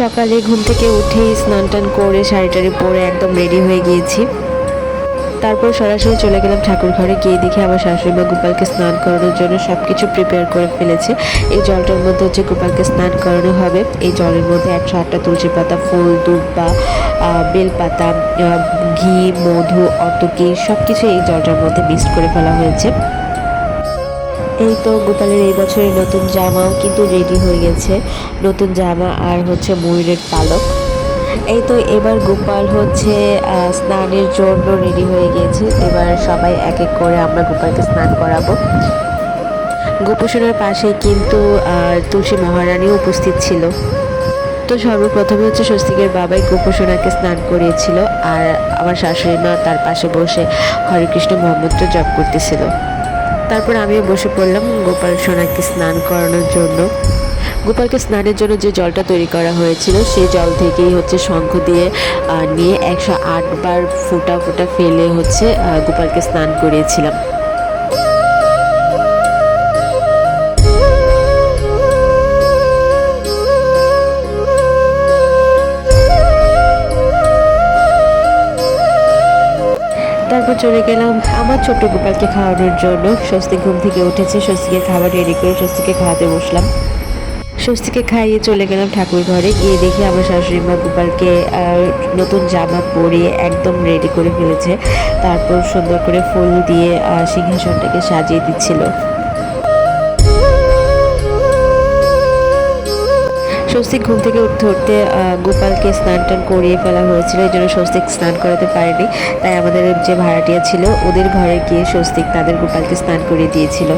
সকালে ঘুম থেকে উঠেই স্নান টান করে শাড়ি টাড়ি পরে একদম রেডি হয়ে গিয়েছি। তারপর সরাসরি চলে গেলাম ঠাকুর ঘরে, গিয়ে দেখে আমার শাশুড়ি মা গোপালকে স্নান করানোর জন্য সব কিছু প্রিপেয়ার করে ফেলেছে। এই জলটার মধ্যে হচ্ছে গোপালকে স্নান করানো হবে। এই জলের মধ্যে একশো আটটা তুলসী পাতা, ফুল দুব্বা বেলপাতা ঘি, মধু, অতকি সব কিছু এই জলটার মধ্যে মিক্সড করে ফেলা হয়েছে। এই তো গোপালের এই বছরের নতুন জামাও কিন্তু রেডি হয়ে গেছে। নতুন জামা আর হচ্ছে ময়ূরের পালক। এই তো এবার গোপাল হচ্ছে স্নানের জন্য রেডি হয়ে গিয়েছে এবার সবাই এক এক করে আমরা গোপালকে স্নান করাবো। গোপোষণের পাশে কিন্তু তুলসী মহারানীও উপস্থিত ছিল। তো সর্বপ্রথমে হচ্ছে স্বস্তিকের বাবাই গোপোষণাকে স্নান করিয়েছিল আর আমার শাশুড়ি মা তার পাশে বসে হরে কৃষ্ণ মহামন্ত্র জপ করতেছিল। তারপর আমিও বসে পড়লাম গোপাল সোনাকে স্নান করানোর জন্য। গোপালকে স্নানের জন্য যে জলটা তৈরি করা হয়েছিল, সেই জল থেকেই হচ্ছে শঙ্খ দিয়ে নিয়ে একশো আট বার ফুটা ফুটা ফেলে হচ্ছে গোপালকে স্নান করিয়েছিলাম। তারপর চলে গেলাম আমার ছোট্ট গোপালকে খাওয়ানোর জন্য। স্বস্তি ঘুম থেকে উঠেছে, স্বস্তিকে খাবার রেডি করে স্বস্তিকে খাওয়াতে বসলাম। স্বস্তিকে খাইয়ে চলে গেলাম ঠাকুর ঘরে। গিয়ে দেখি আমার শাশুড়ি মা গোপালকে নতুন জামা পরিয়ে একদম রেডি করে ফেলেছে। তারপর সুন্দর করে ফুল দিয়ে সিংহাসনটাকে সাজিয়ে দিচ্ছিল। স্বস্তিক ঘুম থেকে উঠতে উঠতে গোপালকে স্নান টান করিয়ে ফেলা হয়েছিল। এই জন্য স্বস্তিক স্নান করাতে পারেনি। তাই আমাদের যে ভাড়াটিয়া ছিল, ওদের ঘরে গিয়ে স্বস্তিক তাদের গোপালকে স্নান করিয়ে দিয়েছিল।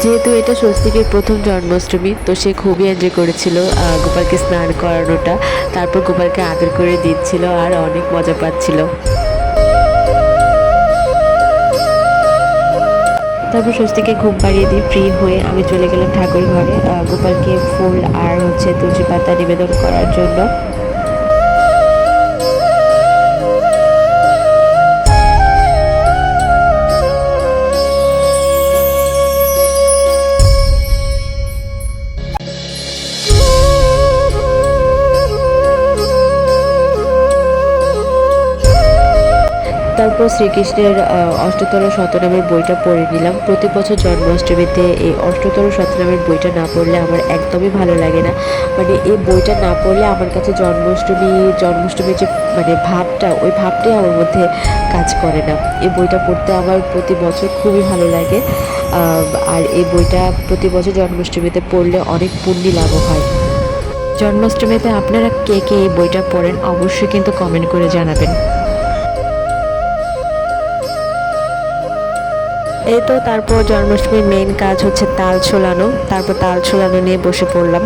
যেহেতু এটা স্বস্তিকের প্রথম জন্মাষ্টমী, তো সে খুবই এনজয় করেছিল গোপালকে স্নান করানোটা। তারপর গোপালকে আদর করে দিচ্ছিল আর অনেক মজা পাচ্ছিল। তারপর স্বস্তিকে ঘুম পাড়িয়ে দিয়ে ফ্রি হয়ে আমি চলে গেলাম ঠাকুর ঘরে গোপালকে ফুল আর হচ্ছে তুলসী পাতা নিবেদন করার জন্য। তারপর শ্রীকৃষ্ণের অষ্টতর শতনামের বইটা পড়ে নিলাম। প্রতি বছর জন্মাষ্টমীতে এই অষ্টতর শতনামের বইটা না পড়লে আমার একদমই ভালো লাগে না। মানে এই বইটা না পড়লে আমার কাছে জন্মাষ্টমী, জন্মাষ্টমীর যে মানে ভাবটা, ওই ভাবটাই আমার মধ্যে কাজ করে না। এই বইটা পড়তে আমার প্রতি বছর খুবই ভালো লাগে। আর এই বইটা প্রতি বছর জন্মাষ্টমীতে পড়লে অনেক পুণ্যি লাভ হয়। জন্মাষ্টমীতে আপনারা কে কে এই বইটা পড়েন অবশ্যই কিন্তু কমেন্ট করে জানাবেন। এই তো তারপর জন্মাষ্টমীর মেইন কাজ হচ্ছে তাল ছোলানো তারপর তাল ছোলানো নিয়ে বসে পড়লাম।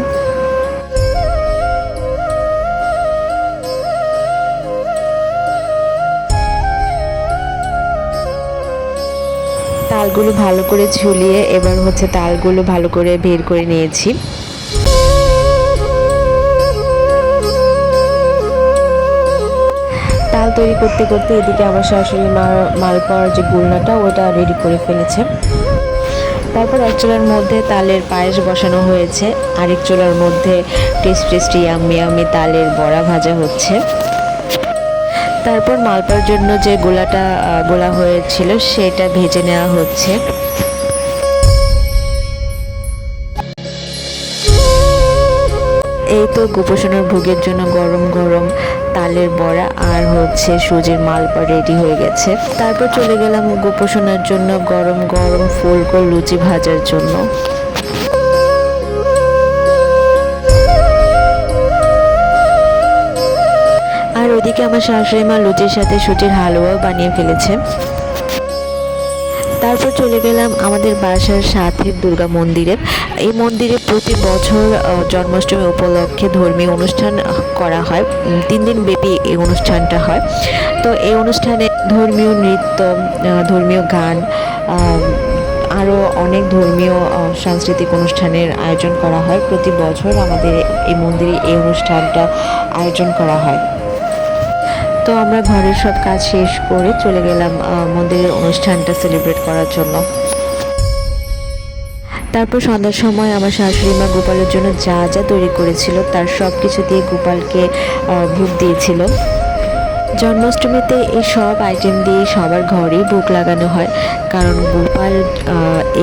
তালগুলো ভালো করে ঝুলিয়ে এবার হচ্ছে তালগুলো ভালো করে বের করে নিয়েছি। তৈরি করতে করতে এদিকে আমার শাশুড়ি মার মালপোয়ার যে গুলনাটা ওটা রেডি করে ফেলেছে। তারপর এক চুলার মধ্যে তালের পায়েস বসানো হয়েছে। আরেক চুলার মধ্যে টেস্ট টেস্টি ইয়াম্মি ইয়াম্মি তালের বড়া ভাজা হচ্ছে। তারপর মালপার জন্য যে গোলাটা গোলা হয়েছিল, সেটা ভেজে নেওয়া হচ্ছে। এই তো গোপোষণার ভোগের জন্য গরম গরম তালের বড়া আর হচ্ছে সুজির মালপা রেডি হয়ে গেছে। তারপর চলে গেলাম গোপোষণার জন্য গরম গরম ফুলকো লুচি ভাজার জন্য। আর ওদিকে আমার শাশুড়ি মা লুচির সাথে সুজির হালুয়াও বানিয়ে ফেলেছে। তারপর চলে গেলাম আমাদের বাসার সাথে দুর্গা মন্দিরে। এই মন্দিরে প্রতি বছর জন্মাষ্টমী উপলক্ষে ধর্মীয় অনুষ্ঠান করা হয়। তিন দিন ব্যাপী এই অনুষ্ঠানটা হয়। তো এই অনুষ্ঠানে ধর্মীয় নৃত্য ধর্মীয় গান আরও অনেক ধর্মীয় সাংস্কৃতিক অনুষ্ঠানের আয়োজন করা হয়। প্রতি বছর আমাদের এই মন্দিরে এই অনুষ্ঠানটা আয়োজন করা হয়। তো আমরা ঘরের সব কাজ শেষ করে চলে গেলাম মন্দিরের অনুষ্ঠানটা সেলিব্রেট করার জন্য। তারপর সন্ধ্যার সময় আমার শাশুড়ি মা গোপালের জন্য যা যা তৈরি করেছিল, তার সব কিছু দিয়ে গোপালকে ভোগ দিয়েছিল। জন্মাষ্টমীতে এই সব আইটেম দিয়ে সবার ঘরেই ভোগ লাগানো হয়, কারণ গোপাল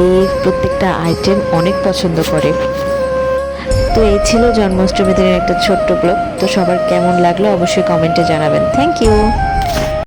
এই প্রত্যেকটা আইটেম অনেক পছন্দ করে। তো এই ছিল জন্মাষ্টমী দিনের একটা ছোট্ট ব্লগ। তো সবার কেমন লাগল অবশ্যই কমেন্টে জানাবেন। Thank you